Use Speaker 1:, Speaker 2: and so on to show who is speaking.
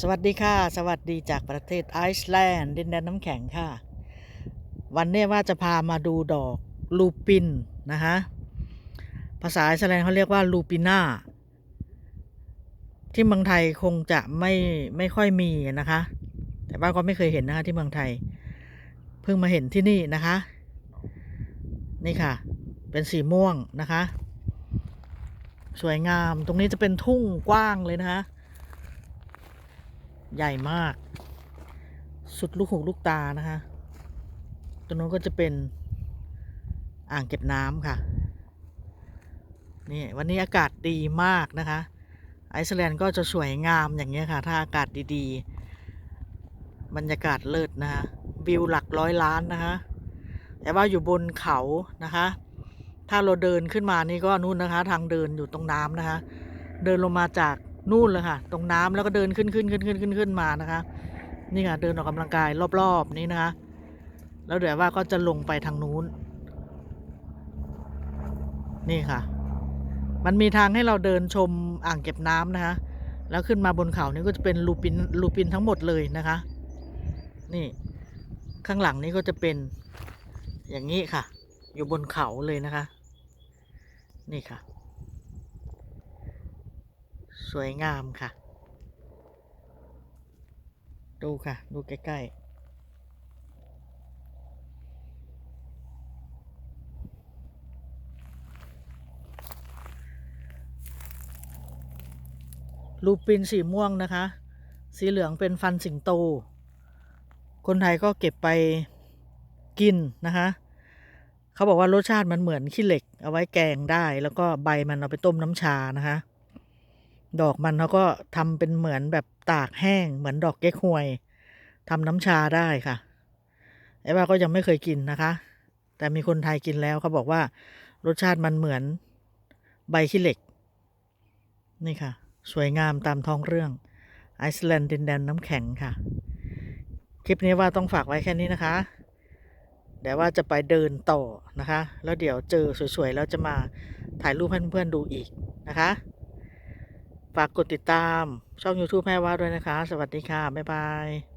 Speaker 1: สวัสดีค่ะ สวัสดีจากประเทศไอซ์แลนด์ ดินแดนน้ำแข็งค่ะ วันนี้ว่าจะพามาดูดอกลูปินนะคะภาษาไอซ์แลนด์เขาเรียกว่าลูปิน่าที่เมืองไทยคงจะไม่ไม่ค่อยมีนะคะ แต่ว่าก็ไม่เคยเห็นนะคะที่เมืองไทย เพิ่งมาเห็นที่นี่นะคะ นี่ค่ะ เป็นสีม่วงนะคะ สวยงามตรงนี้จะเป็นทุ่งกว้างเลยนะคะ ใหญ่มาก สุดลูกหูลูกตานะคะตรงนู้นก็จะเป็นอ่างเก็บน้ำค่ะ นี่ วันนี้อากาศดีมากนะคะ ไอซ์แลนด์ก็จะสวยงามอย่างเงี้ยค่ะ ถ้าอากาศดีๆ บรรยากาศเลิศนะคะวิวหลักร้อยล้านนะคะ แต่ว่าอยู่บนเขานะคะ ถ้าเราเดินขึ้นมานี่ก็นู่นนะคะ ทางเดินอยู่ตรงน้ำนะคะ เดินลงมาจาก นู่นเลยค่ะ ตรงน้ำแล้วก็เดินขึ้นขึ้นขึ้นขึ้นขึ้นขึ้นมานะคะ นี่ค่ะเดินออกกำลังกายรอบๆนี้นะคะ แล้วเดี๋ยวว่าก็จะลงไปทางนู้น นี่ค่ะ มันมีทางให้เราเดินชมอ่างเก็บน้ำนะคะ แล้วขึ้นมาบนเขานี่ก็จะเป็นลูปินลูปินทั้งหมดเลยนะคะ นี่ข้างหลังนี้ก็จะเป็นอย่างนี้ค่ะ อยู่บนเขาเลยนะคะ นี่ค่ะ สวยงามค่ะ ดูค่ะ ดูใกล้ๆลูปินสีม่วงนะคะ สีเหลืองเป็นฟันสิงโต คนไทยก็เก็บไปกินนะคะ เขาบอกว่ารสชาติมันเหมือนขี้เหล็ก เอาไว้แกงได้ แล้วก็ใบมันเอาไปต้มน้ำชานะคะ ดอกมันเขาก็ทำเป็นเหมือนแบบตากแห้ง เหมือนดอกเก๊กฮวยทำน้ำชาได้ค่ะไอ้ว่าก็ยังไม่เคยกินนะคะ แต่มีคนไทยกินแล้วเขาบอกว่ารสชาติมันเหมือนใบขี้เหล็ก นี่ค่ะ สวยงามตามท้องเรื่อง ไอซ์แลนด์ดินแดนน้ำแข็งค่ะ คลิปนี้ว่าต้องฝากไว้แค่นี้นะคะเดี๋ยวว่าจะไปเดินต่อนะคะ แล้วเดี๋ยวเจอสวยๆ แล้วจะมาถ่ายรูปให้เพื่อนๆดูอีกนะคะ ฝากกดติดตาม ช่อง YouTube แม่ว่าด้วยนะคะ สวัสดีค่ะ บ๊ายบาย